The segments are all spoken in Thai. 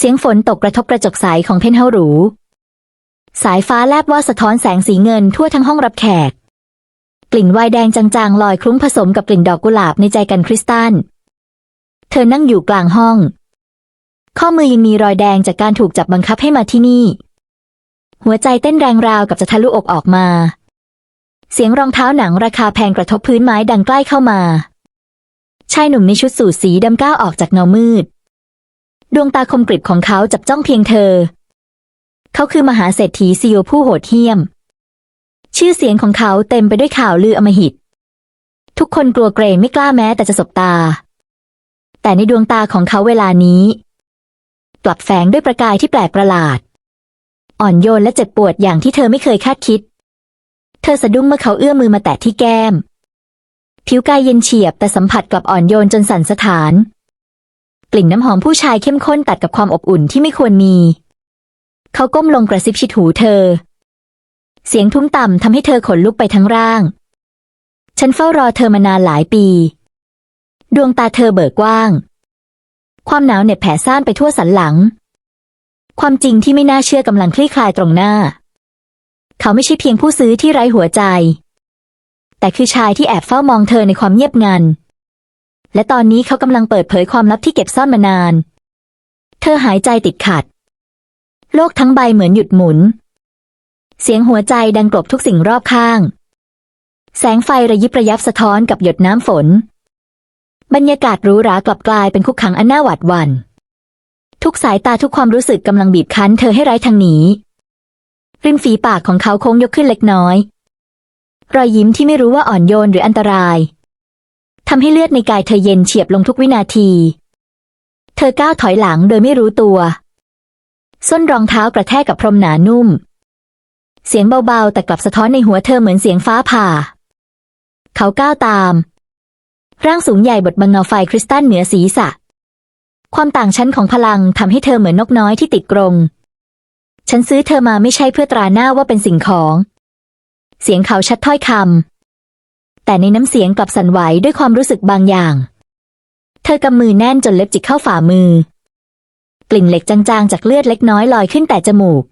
เสียงฝนตกกระทบกระจกใสของเพนเฮาหรู สายฟ้าแลบว่าสะท้อนแสงสีเงินทั่วทั้งห้องรับแขก กลิ่นไวน์แดงจางๆ ลอยคลุ้งผสมกับกลิ่นดอกกุหลาบในใจกันคริสตัลเธอนั่งอยู่กลางห้อง ข้อมือยังมีรอยแดงจากการถูกจับบังคับให้มาที่นี่ หัวใจเต้นแรงราวกับจะทะลุอกออกมา เสียงรองเท้าหนังราคาแพงกระทบพื้นไม้ดังใกล้เข้ามา ชายหนุ่มในชุดสูทสีดำก้าวออกจากเงามืด ดวงตาคมกริบของเขาจับจ้องเพียงเธอ เขาคือมหาเศรษฐีซีโอผู้โหดเหี้ยม ชื่อเสียงของเขาเต็มไปด้วยข่าวลืออมหิต ทุกคนกลัวเกรงไม่กล้าแม้แต่จะสบตา แต่ในดวงตาของเขาเวลานี้ กลับแฝงด้วยประกายที่แปลกประหลาด อ่อนโยนและเจ็บปวดอย่างที่เธอไม่เคยคาดคิด เธอสะดุ้งเมื่อเขาเอื้อมมือมาแตะที่แก้ม ผิวกายเย็นเฉียบแต่สัมผัสกลับอ่อนโยนจนสั่นสะท้าน กลิ่นน้ำหอมผู้ชายเข้มข้นตัดกับความอบอุ่นที่ไม่ควรมี เขาก้มลงกระซิบชิดหูเธอ เสียงทุ้มต่ำทำให้เธอขนลุกไปทั้งร่าง ฉันเฝ้ารอเธอมานานหลายปี ดวงตาเธอเบิกกว้าง ความหนาวเหน็บแผ่ซ่านไปทั่วสันหลัง ความจริงที่ไม่น่าเชื่อกำลังคลี่คลายตรงหน้า เขาไม่ใช่เพียงผู้ซื้อที่ไร้หัวใจ แต่คือชายที่แอบเฝ้ามองเธอในความเงียบงัน และตอนนี้เขากำลังเปิดเผยความลับที่เก็บซ่อนมานาน เธอหายใจติดขัด โลกทั้งใบเหมือนหยุดหมุน เสียงหัวใจดังกลบทุกสิ่งรอบข้าง แสงไฟระยิบระยับสะท้อนกับหยดน้ำฝน บรรยากาศหรูหรากลับกลายเป็นคุกขังอันน่าหวาดหวัน่น ทุกสายตาทุกความรู้สึกกำลังบีบคั้นเธอให้ไร้ทางหนีริมฝีปากของเขาโค้งยกขึ้นเล็กน้อย รอยยิ้มที่ไม่รู้ว่าอ่อนโยนหรืออันตราย ทำให้เลือดในกายเธอเย็นเฉียบลงทุกวินาที เธอก้าวถอยหลังโดยไม่รู้ตัว ส้นรองเท้ากระแทกกับพรมหนานุ่ม เสียงเบาๆ แต่กลับสะท้อนในหัวเธอเหมือนเสียงฟ้าผ่า เขาก้าวตาม ร่างสูงใหญ่บดบังเงาไฟคริสตัลเหนือศีรษะ ความต่างชั้นของพลังทำให้เธอเหมือนนกน้อยที่ติดกรง ฉันซื้อเธอมาไม่ใช่เพื่อตราหน้าว่าเป็นสิ่งของ เสียงเขาชัดถ้อยคำ แต่ในน้ำเสียงกลับสั่นไหวด้วยความรู้สึกบางอย่าง เธอกำมือแน่นจนเล็บจิกเข้าฝ่ามือ กลิ่นเหล็กจางๆ จากเลือดเล็กน้อยลอยขึ้นแต่จมูก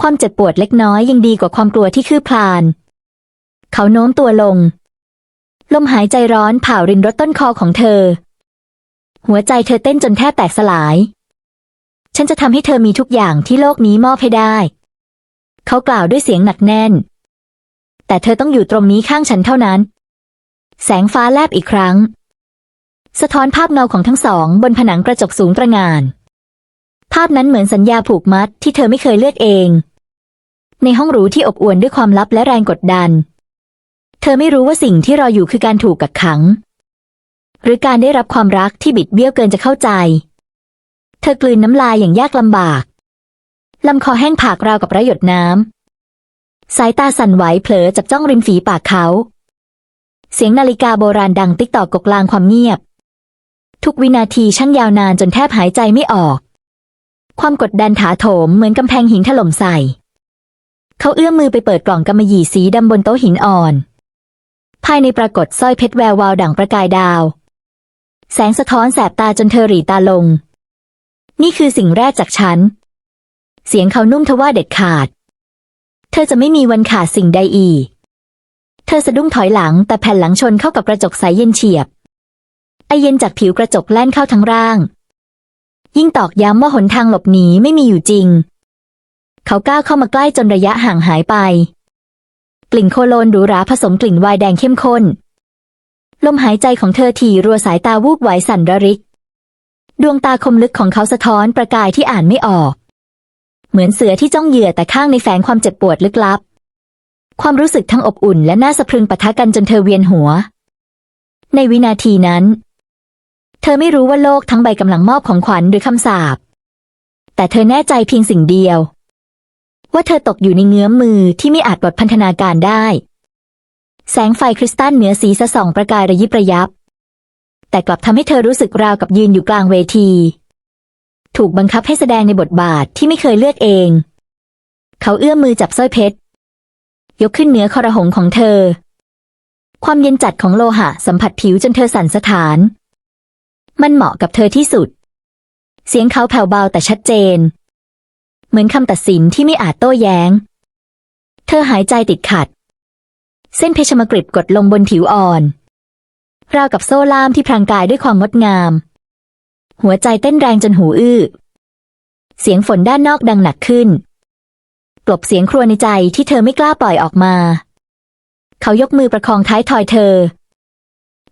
ความเจ็บปวดเล็กน้อยยังดีกว่าความกลัวที่คืบคลาน เขาโน้มตัวลง ลมหายใจร้อนเผารินรถต้นคอของเธอ หัวใจเธอเต้นจนแทบแตกสลาย ฉันจะทำให้เธอมีทุกอย่างที่โลกนี้มอบให้ได้ เขากล่าวด้วยเสียงหนักแน่น แต่เธอต้องอยู่ตรงนี้ข้างฉันเท่านั้น แสงฟ้าแลบอีกครั้ง สะท้อนภาพเงาของทั้งสองบนผนังกระจกสูงตระหง่าน ภาพนั้นเหมือนสัญญาผูกมัดที่เธอไม่เคยเลือกเอง ในห้องหรูที่อบอวลด้วยความลับและแรงกดดัน เธอไม่รู้ว่าสิ่งที่รออยู่คือการถูกกักขัง หรือการได้รับความรักที่บิดเบี้ยวเกินจะเข้าใจ เธอกลืนน้ำลายอย่างยากลำบากลำคอแห้งผากราวกับร้หยดน้ำ สายตาสั่นไหวเผลอจับจ้องริมฝีปากเขา เสียงนาฬิกาโบราณดังติ๊กตอกกกลางความเงียบ ทุกวินาทีช่างยาวนานจนแทบหายใจไม่ออก ความกดดันถาโถมเหมือนกำแพงหินถล่มใส่ เขาเอื้อมมือไปเปิดกล่องกำมะหยี่สีดำบนโต๊ะหินอ่อน ภายในปรากฏสร้อยเพชรแวววาวดั่งประกายดาว แสงสะท้อนแสบตาจนเธอหรีตาลง นี่คือสิ่งแรกจากฉัน เสียงเขานุ่มทว่าเด็ดขาด เธอจะไม่มีวันขาดสิ่งใดอีก เธอสะดุ้งถอยหลังแต่แผ่นหลังชนเข้ากับกระจกใสเย็นเฉียบ ไอเย็นจากผิวกระจกแล่นเข้าทั้งร่าง ยิ่งตอกย้ำว่าหนทางหลบหนีไม่มีอยู่จริง เขาก้าวเข้ามาใกล้จนระยะห่างหายไป กลิ่นโคโลนหรูหราผสมกลิ่นไวน์แดงเข้มข้น ลมหายใจของเธอถี่รัวสายตาวูบไหวสั่นระริก ดวงตาคมลึกของเขาสะท้อนประกายที่อ่านไม่ออก เหมือนเสือที่จ้องเหยื่อแต่ข้างในแฝงความเจ็บปวดลึกลับ ความรู้สึกทั้งอบอุ่นและน่าสะพรึงปะทะกันจนเธอเวียนหัว ในวินาทีนั้น เธอไม่รู้ว่าโลกทั้งใบกำลังมอบของขวัญหรือคำสาปแต่เธอแน่ใจเพียงสิ่งเดียว ว่าเธอตกอยู่ในเงื้อมมือที่ไม่อาจบดพันธนาการได้ แสงไฟคริสตัลเหนือสีสะส่องประกายระยิบระยับ แต่กลับทำให้เธอรู้สึกราวกับยืนอยู่กลางเวที ถูกบังคับให้แสดงในบทบาทที่ไม่เคยเลือกเอง เขาเอื้อมมือจับสร้อยเพชร ยกขึ้นเหนือคอระหงของเธอ ความเย็นจัดของโลหะสัมผัสผิวจนเธอสั่นสะท้าน มันเหมาะกับเธอที่สุด เสียงเขาแผ่วเบาแต่ชัดเจน เหมือนคำตัดสินที่ไม่อาจโต้แย้ง เธอหายใจติดขัด เส้นเพชรมกริบกดลงบนผิวอ่อน ราวกับโซ่ล่ามที่พรางกายด้วยความงดงาม หัวใจเต้นแรงจนหูอื้อ เสียงฝนด้านนอกดังหนักขึ้น กลบเสียงครวญในใจที่เธอไม่กล้าปล่อยออกมา เขายกมือประคองท้ายทอยเธอ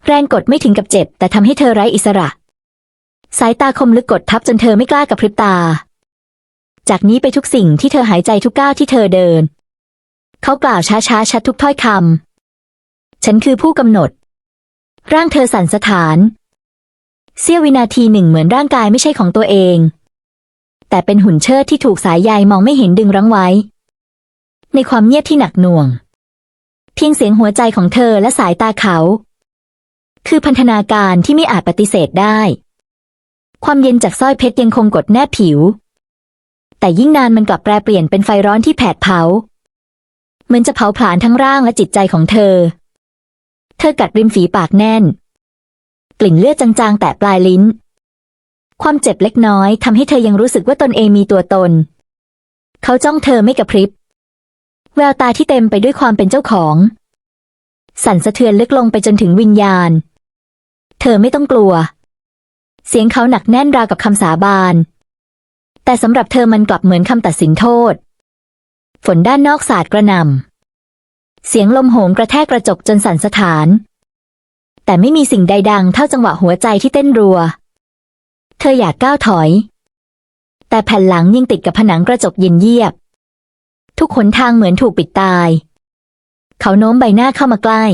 แรงกดไม่ถึงกับเจ็บ แต่ทำให้เธอไร้อิสระ สายตาคมลึกกดทับจนเธอไม่กล้ากระพริบตา จากนี้ไปทุกสิ่งที่เธอหายใจทุกก้าวที่เธอเดิน เขากล่าวช้าๆชัดทุกถ้อยคำฉันคือผู้กำหนด ร่างเธอสั่นสะท้าน เสี้ยววินาทีหนึ่งเหมือนร่างกายไม่ใช่ของตัวเอง แต่เป็นหุ่นเชิดที่ถูกสายใยมองไม่เห็นดึงรั้งไว้ ในความเงียบที่หนักหน่วง เพียงเสียงหัวใจของเธอและสายตาเขา คือพันธนาการที่ไม่อาจปฏิเสธได้ ความเย็นจากสร้อยเพชรยังคงกดแนบผิว แต่ยิ่งนานมันกลับแปรเปลี่ยนเป็นไฟร้อนที่แผดเผาเหมือนจะเผาผลาญทั้งร่างและจิตใจของเธอ เธอกัดริมฝีปากแน่น ลิ่นเลือดจางๆ แตะปลายลิ้น ความเจ็บเล็กน้อยทำให้เธอยังรู้สึกว่าตนเองมีตัวตน เขาจ้องเธอไม่กระพริบ แววตาที่เต็มไปด้วยความเป็นเจ้าของ สั่นสะเทือนลึกลงไปจนถึงวิญญาณ เธอไม่ต้องกลัว เสียงเขาหนักแน่นราวกับคำสาบาน แต่สำหรับเธอมันกลับเหมือนคำตัดสินโทษ ฝนด้านนอกสาดกระหน่ำเสียงลมโหมกระแทกกระจกจนสั่นสะท้าน แต่ไม่มีสิ่งใดดังเท่าจังหวะหัวใจที่เต้นรัว เธออยากก้าวถอย แต่แผ่นหลังยังติดกับผนังกระจกเย็นเยียบ ทุกขนทางเหมือนถูกปิดตาย เขาโน้มใบหน้าเข้ามาใกล้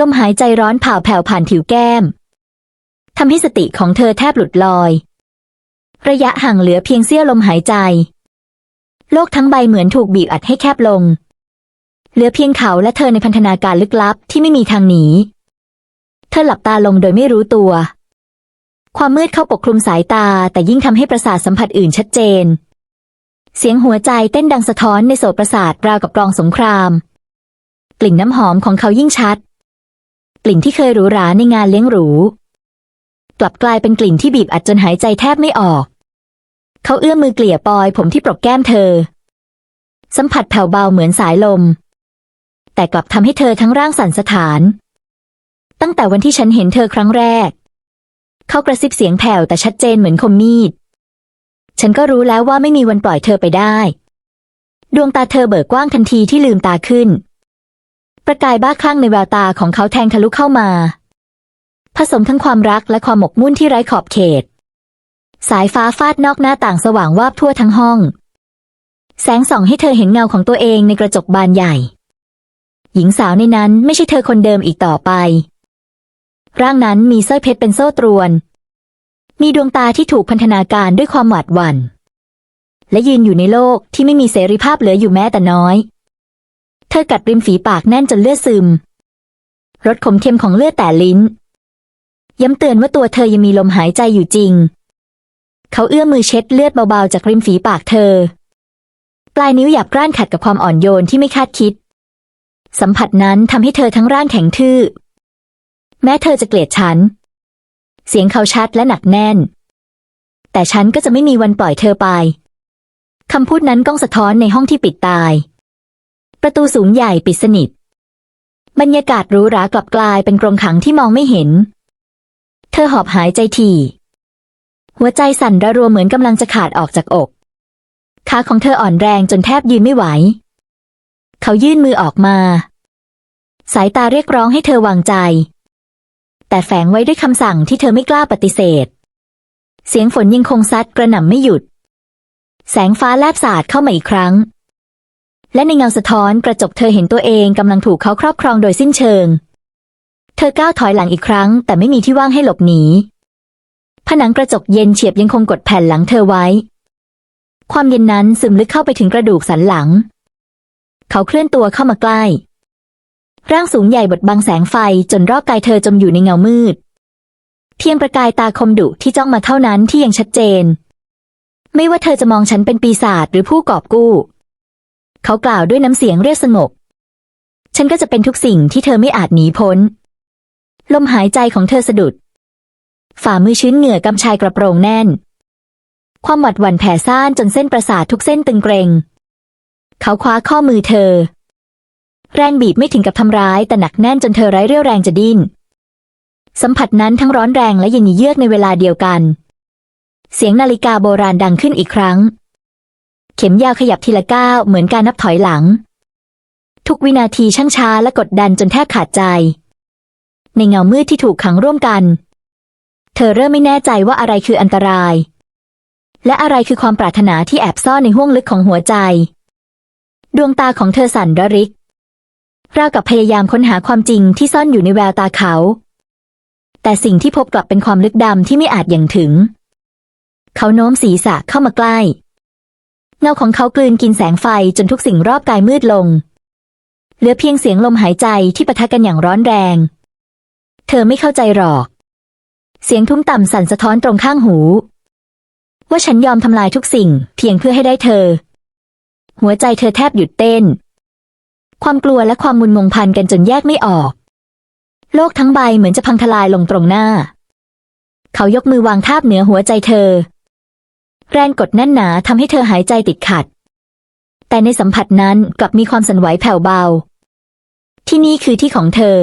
ลมหายใจร้อนเผาแผ่วผ่านผิวแก้มทำให้สติของเธอแทบหลุดลอย ระยะห่างเหลือเพียงเสี้ยวลมหายใจ โลกทั้งใบเหมือนถูกบีบอัดให้แคบลง เหลือเพียงเขาและเธอในพันธนาการลึกลับที่ไม่มีทางหนี เธอหลับตาลงโดยไม่รู้ตัว ความมืดเข้าปกคลุมสายตาแต่ยิ่งทำให้ประสาทสัมผัสอื่นชัดเจน เสียงหัวใจเต้นดังสะท้อนในโสตประสาทราวกับกลองสงคราม กลิ่นน้ำหอมของเขายิ่งชัด กลิ่นที่เคยหรูหราในงานเลี้ยงหรู กลับกลายเป็นกลิ่นที่บีบอัดจนหายใจแทบไม่ออก เขาเอื้อมมือเกลี่ยปลอยผมที่ปรกแก้มเธอ สัมผัสแผ่วเบาเหมือนสายลม แต่กลับทำให้เธอทั้งร่างสั่นสะท้าน ตั้งแต่วันที่ฉันเห็นเธอครั้งแรก เขากระซิบเสียงแผ่วแต่ชัดเจนเหมือนคมมีด ฉันก็รู้แล้วว่าไม่มีวันปล่อยเธอไปได้ ดวงตาเธอเบิกกว้างทันทีที่ลืมตาขึ้น ประกายบ้าคลั่งในแววตาของเขาแทงทะลุเข้ามา ผสมทั้งความรักและความหมกมุ่นที่ไร้ขอบเขต สายฟ้าฟาดนอกหน้าต่างสว่างวาบทั่วทั้งห้อง แสงส่องให้เธอเห็นเงาของตัวเองในกระจกบานใหญ่ หญิงสาวในนั้นไม่ใช่เธอคนเดิมอีกต่อไป ร่างนั้นมีสร้อยเพชรเป็นโซ่ตรวน มีดวงตาที่ถูกพันธนาการด้วยความหวาดหวัน่น และยืนอยู่ในโลกที่ไม่มีเสรีภาพเหลืออยู่แม้แต่น้อย เธอกัดริมฝีปากแน่นจนเลือดซึม รสขมเค็มของเลือดแต่ลิ้น ย้ำเตือนว่าตัวเธอยังมีลมหายใจอยู่จริง เขาเอื้อมมือเช็ดเลือดเบาๆจากริมฝีปากเธอ ปลายนิ้วหยาบกร้านขัดกับความอ่อนโยนที่ไม่คาดคิด สัมผัสนั้นทำให้เธอทั้งร่างแข็งทื่อ แม้เธอจะเกลียดฉัน เสียงเขาชัดและหนักแน่น แต่ฉันก็จะไม่มีวันปล่อยเธอไป คำพูดนั้นก้องสะท้อนในห้องที่ปิดตาย ประตูสูงใหญ่ปิดสนิท บรรยากาศหรูหรากลับกลายเป็นกรงขังที่มองไม่เห็น เธอหอบหายใจถี่ หัวใจสั่นระรัวเหมือนกำลังจะขาดออกจากอกขาของเธออ่อนแรงจนแทบยืนไม่ไหว เขายื่นมือออกมา สายตาเรียกร้องให้เธอวางใจ แต่แฝงไว้ด้วยคำสั่งที่เธอไม่กล้าปฏิเสธ เสียงฝนยังคงซัดกระหน่ำไม่หยุด แสงฟ้าแลบสาดเข้ามาอีกครั้ง และในเงาสะท้อนกระจกเธอเห็นตัวเองกำลังถูกเขาครอบครองโดยสิ้นเชิง เธอก้าวถอยหลังอีกครั้ง แต่ไม่มีที่ว่างให้หลบหนี ผนังกระจกเย็นเฉียบยังคงกดแผ่นหลังเธอไว้ ความเย็นนั้นซึมลึกเข้าไปถึงกระดูกสันหลัง เขาเคลื่อนตัวเข้ามาใกล้ ร่างสูงใหญ่บดบังแสงไฟจนรอบกายเธอจมอยู่ในเงามืด เพียงประกายตาคมดุที่จ้องมาเท่านั้นที่ยังชัดเจน ไม่ว่าเธอจะมองฉันเป็นปีศาจหรือผู้กอบกู้ เขากล่าวด้วยน้ำเสียงเรียบสงบ ฉันก็จะเป็นทุกสิ่งที่เธอไม่อาจหนีพ้น ลมหายใจของเธอสะดุด ฝ่ามือชื้นเหงื่อกำชายกระโปรงแน่น ความหวัดหวั่นแผ่ซ่านจนเส้นประสาททุกเส้นตึงเกร็งเขาคว้าข้อมือเธอ แรงบีบไม่ถึงกับทำร้าย แต่หนักแน่นจนเธอไร้เรี่ยวแรงจะดิ้น สัมผัสนั้นทั้งร้อนแรงและเย็นเยือกในเวลาเดียวกัน เสียงนาฬิกาโบราณดังขึ้นอีกครั้ง เข็มยาวขยับทีละก้าวเหมือนการนับถอยหลัง ทุกวินาทีช่างช้าและกดดันจนแทบขาดใจ ในเงามืดที่ถูกขังร่วมกัน เธอเริ่มไม่แน่ใจว่าอะไรคืออันตราย และอะไรคือความปรารถนาที่แอบซ่อนในห้วงลึกของหัวใจ ดวงตาของเธอสั่นระริก ราวกับพยายามค้นหาความจริงที่ซ่อนอยู่ในแววตาเขา แต่สิ่งที่พบกลับเป็นความลึกดำที่ไม่อาจอย่างถึง เขาโน้มศีรษะเข้ามาใกล้ เงาของเขากลืนกินแสงไฟจนทุกสิ่งรอบกายมืดลง เหลือเพียงเสียงลมหายใจที่ปะทะกันอย่างร้อนแรง เธอไม่เข้าใจหรอก เสียงทุ้มต่ำสั่นสะท้อนตรงข้างหู ว่าฉันยอมทำลายทุกสิ่ง เพียงเพื่อให้ได้เธอ หัวใจเธอแทบหยุดเต้น ความกลัวและความมุนมงพันกันจนแยกไม่ออก โลกทั้งใบเหมือนจะพังทลายลงตรงหน้า เขายกมือวางทาบเหนือหัวใจเธอ แรงกดแน่นหนาทำให้เธอหายใจติดขัด แต่ในสัมผัสนั้นกลับมีความสั่นไหวแผ่วเบา ที่นี่คือที่ของเธอ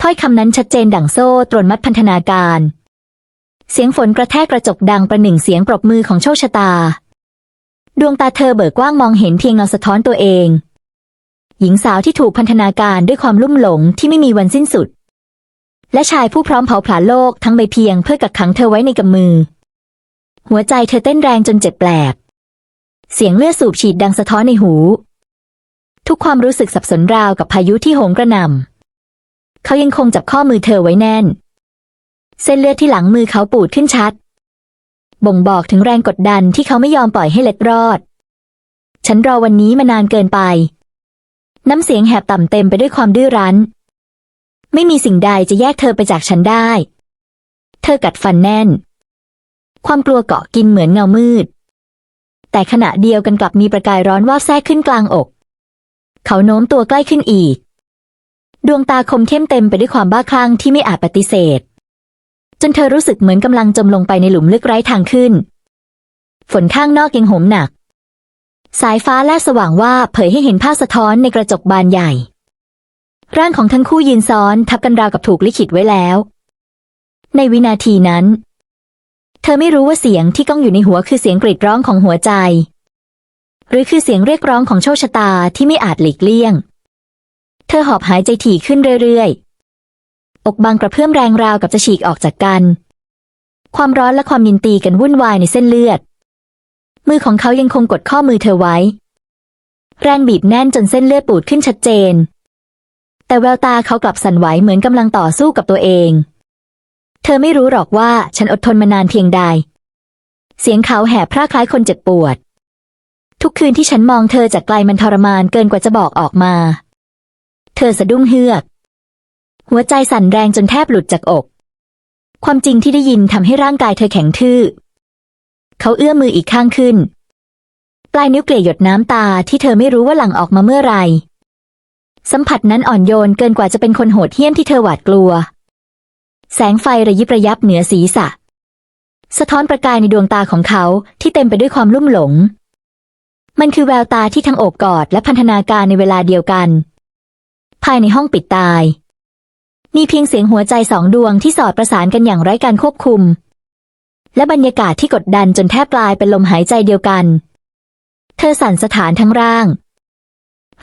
ถ้อยคำนั้นชัดเจนดั่งโซ่ตรวนมัดพันธนาการ เสียงฝนกระแทกกระจกดังประหนึ่งเสียงปรบมือของโชคชะตา ดวงตาเธอเบิกกว้างมองเห็นเพียงเงาสะท้อนตัวเอง หญิงสาวที่ถูกพันธนาการด้วยความลุ่มหลงที่ไม่มีวันสิ้นสุด และชายผู้พร้อมเผาผลาญโลกทั้งใบเพียงเพื่อกักขังเธอไว้ในกำมือ หัวใจเธอเต้นแรงจนเจ็บแปลบเสียงเลือดสูบฉีดดังสะท้อนในหู ทุกความรู้สึกสับสนราวกับพายุที่โหมกระหน่ำเขายังคงจับข้อมือเธอไว้แน่น เส้นเลือดที่หลังมือเขาปูดขึ้นชัด บ่งบอกถึงแรงกดดันที่เขาไม่ยอมปล่อยให้เล็ดรอด ฉันรอวันนี้มานานเกินไป น้ำเสียงแหบต่ำเต็มไปด้วยความดื้อรั้น ไม่มีสิ่งใดจะแยกเธอไปจากฉันได้ เธอกัดฟันแน่น ความกลัวเกาะกินเหมือนเงามืด แต่ขณะเดียวกันกลับมีประกายร้อนว่าแทรกขึ้นกลางอก เขาโน้มตัวใกล้ขึ้นอีก ดวงตาคมเข้มเต็มไปด้วยความบ้าคลั่งที่ไม่อาจปฏิเสธ จนเธอรู้สึกเหมือนกำลังจมลงไปในหลุมลึกไร้ทางขึ้น ฝนข้างนอกยังโหมหนัก สายฟ้าแลบสว่างว่าเผยให้เห็นภาพสะท้อนในกระจกบานใหญ่ ร่างของทั้งคู่ยืนซ้อนทับกันราวกับถูกลิขิตไว้แล้ว ในวินาทีนั้น เธอไม่รู้ว่าเสียงที่ก้องอยู่ในหัวคือเสียงกรีดร้องของหัวใจ หรือคือเสียงเรียกร้องของโชคชะตาที่ไม่อาจหลีกเลี่ยง เธอหอบหายใจถี่ขึ้นเรื่อยๆ อกบางกระเพื่อมแรงราวกับจะฉีกออกจากกัน ความร้อนและความยินตีกันวุ่นวายในเส้นเลือด มือของเขายังคงกดข้อมือเธอไว้ แรงบีบแน่นจนเส้นเลือดปูดขึ้นชัดเจน แต่แววตาเขากลับสั่นไหวเหมือนกำลังต่อสู้กับตัวเอง เธอไม่รู้หรอกว่าฉันอดทนมานานเพียงใด เสียงเขาแหบพร่าคล้ายคนเจ็บปวด ทุกคืนที่ฉันมองเธอจากไกลมันทรมานเกินกว่าจะบอกออกมา เธอสะดุ้งเฮือก หัวใจสั่นแรงจนแทบหลุดจากอก ความจริงที่ได้ยินทำให้ร่างกายเธอแข็งทื่อ เขาเอื้อมมืออีกข้างขึ้น ปลายนิ้วเกลี่ยหยดน้ำตาที่เธอไม่รู้ว่าหลั่งออกมาเมื่อไรสัมผัสนั้นอ่อนโยนเกินกว่าจะเป็นคนโหดเหี้ยมที่เธอหวาดกลัว แสงไฟระยิบระยับเหนือศีรษะ สะท้อนประกายในดวงตาของเขาที่เต็มไปด้วยความลุ่มหลง มันคือแววตาที่ทั้งโอบกอดและพันธนาการในเวลาเดียวกัน ภายในห้องปิดตาย มีเพียงเสียงหัวใจสองดวงที่สอดประสานกันอย่างไร้การควบคุม และบรรยากาศที่กดดันจนแทบกลายเป็นลมหายใจเดียวกัน เธอสั่นสถานทั้งร่าง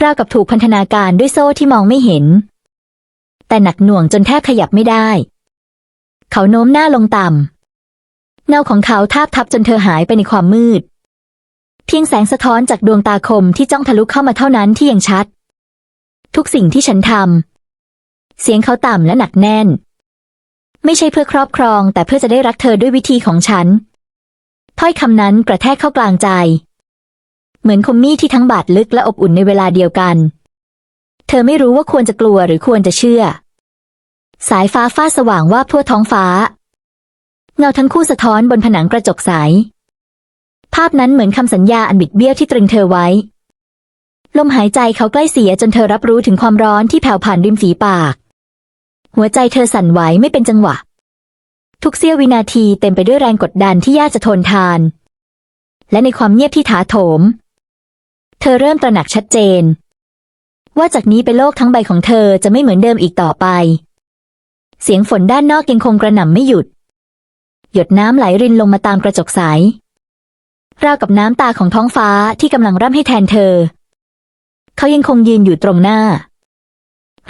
ราวกับถูกพันธนาการด้วยโซ่ที่มองไม่เห็น แต่หนักหน่วงจนแทบขยับไม่ได้ เขาโน้มหน้าลงต่ำเงาของเขาทาบทับจนเธอหายไปในความมืด เพียงแสงสะท้อนจากดวงตาคมที่จ้องทะลุเข้ามาเท่านั้นที่ยังชัด ทุกสิ่งที่ฉันทำเสียงเขาต่ำและหนักแน่น ไม่ใช่เพื่อครอบครอง แต่เพื่อจะได้รักเธอด้วยวิธีของฉัน ถ้อยคำนั้นกระแทกเข้ากลางใจ เหมือนคมมีดที่ทั้งบาดลึกและอบอุ่นในเวลาเดียวกัน เธอไม่รู้ว่าควรจะกลัวหรือควรจะเชื่อ สายฟ้าฟาดสว่างว่าทั่วท้องฟ้า เงาทั้งคู่สะท้อนบนผนังกระจกใส ภาพนั้นเหมือนคำสัญญาอันบิดเบี้ยวที่ตรึงเธอไว้ ลมหายใจเขาใกล้เสียจนเธอรับรู้ถึงความร้อนที่แผ่วผ่านริมฝีปาก หัวใจเธอสั่นไหวไม่เป็นจังหวะ ทุกเสี้ยววินาทีเต็มไปด้วยแรงกดดันที่ยากจะทนทาน และในความเงียบที่ถาโถม เธอเริ่มตระหนักชัดเจน ว่าจากนี้ไปโลกทั้งใบของเธอจะไม่เหมือนเดิมอีกต่อไป เสียงฝนด้านนอกยังคงกระหน่ำไม่หยุด หยดน้ำไหลรินลงมาตามกระจกใสราวกับน้ำตาของท้องฟ้าที่กำลังร่ำให้แทนเธอ เขายังคงยืนอยู่ตรงหน้า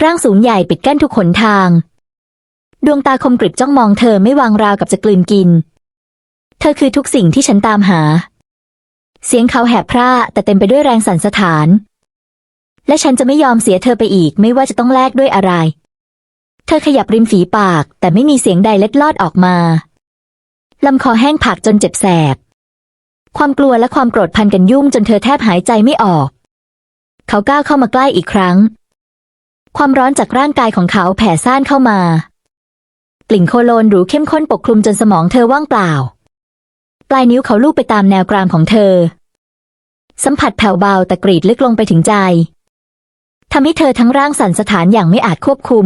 ร่างสูงใหญ่ปิดกั้นทุกขนทาง ดวงตาคมกริบจ้องมองเธอไม่วางราวกับจะกลืนกิน เธอคือทุกสิ่งที่ฉันตามหา เสียงเขาแหบพร่าแต่เต็มไปด้วยแรงสั่นสะท้าน และฉันจะไม่ยอมเสียเธอไปอีกไม่ว่าจะต้องแลกด้วยอะไร เธอขยับริมฝีปาก แต่ไม่มีเสียงใดเล็ดลอดออกมาลำคอแห้งผากจนเจ็บแสบ ความกลัวและความโกรธพันกันยุ่งจนเธอแทบหายใจไม่ออก เขาก้าวเข้ามาใกล้อีกครั้ง ความร้อนจากร่างกายของเขาแผ่ซ่านเข้ามากลิ่นโคโลนหรูเข้มข้นปกคลุมจนสมองเธอว่างเปล่า ปลายนิ้วเขาลูบไปตามแนวกรามของเธอ สัมผัสแผ่วเบาแต่กรีดลึกลงไปถึงใจทำให้เธอทั้งร่างสั่นสะท้านอย่างไม่อาจควบคุม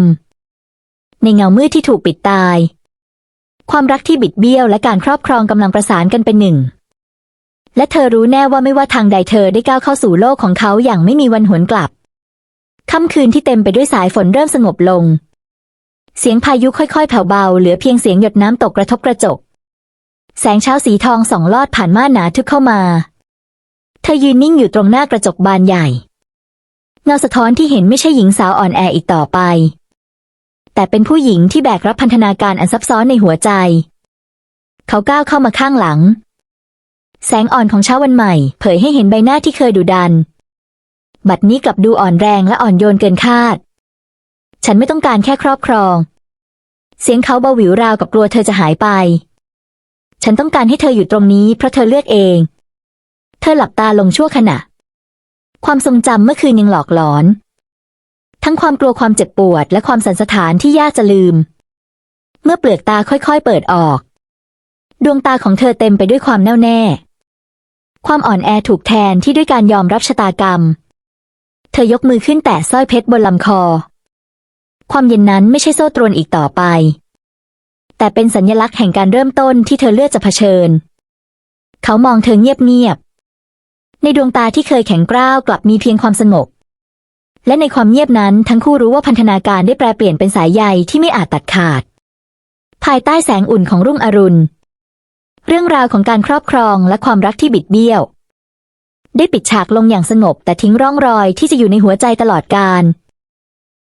ในเงามืดที่ถูกปิดตาย ความรักที่บิดเบี้ยวและการครอบครองกำลังประสานกันเป็นหนึ่ง และเธอรู้แน่ว่าไม่ว่าทางใดเธอได้ก้าวเข้าสู่โลกของเขาอย่างไม่มีวันหวนกลับ ค่ำคืนที่เต็มไปด้วยสายฝนเริ่มสงบลง เสียงพายุค่อยๆแผ่วเบา เหลือเพียงเสียงหยดน้ำตกกระทบกระจก แสงเช้าสีทองส่องลอดผ่านม่านหนาทึบเข้ามา เธอยืนนิ่งอยู่ตรงหน้ากระจกบานใหญ่ เงาสะท้อนที่เห็นไม่ใช่หญิงสาวอ่อนแออีกต่อไป แต่เป็นผู้หญิงที่แบกรับพันธนาการอันซับซ้อนในหัวใจ เขาก้าวเข้ามาข้างหลัง แสงอ่อนของเช้าวันใหม่ เผยให้เห็นใบหน้าที่เคยดุดัน บัดนี้กลับดูอ่อนแรงและอ่อนโยนเกินคาด ฉันไม่ต้องการแค่ครอบครอง เสียงเขาเบาหวิวราวกับกลัวเธอจะหายไป ฉันต้องการให้เธออยู่ตรงนี้เพราะเธอเลือกเอง เธอหลับตาลงชั่วขณะ ความทรงจำเมื่อคืนยังหลอกหลอน ทั้งความกลัวความเจ็บปวดและความสันสถานที่ยากจะลืม เมื่อเปลือกตาค่อยๆ เปิดออก ดวงตาของเธอเต็มไปด้วยความแน่วแน่ ความอ่อนแอถูกแทนที่ด้วยการยอมรับชะตากรรม เธอยกมือขึ้นแตะสร้อยเพชรบนลำคอ ความเย็นนั้นไม่ใช่โซ่ตรวนอีกต่อไป แต่เป็นสัญลักษณ์แห่งการเริ่มต้นที่เธอเลือกจะเผชิญ เขามองเธอเงียบๆ ในดวงตาที่เคยแข็งกร้าวกลับมีเพียงความสงบ และในความเงียบนั้นทั้งคู่รู้ว่าพันธนาการได้แปลเปลี่ยนเป็นสายใยที่ไม่อาจตัดขาด ภายใต้แสงอุ่นของรุ่งอรุณ เรื่องราวของการครอบครองและความรักที่บิดเบี้ยว ได้ปิดฉากลงอย่างสงบแต่ทิ้งร่องรอยที่จะอยู่ในหัวใจตลอดกาล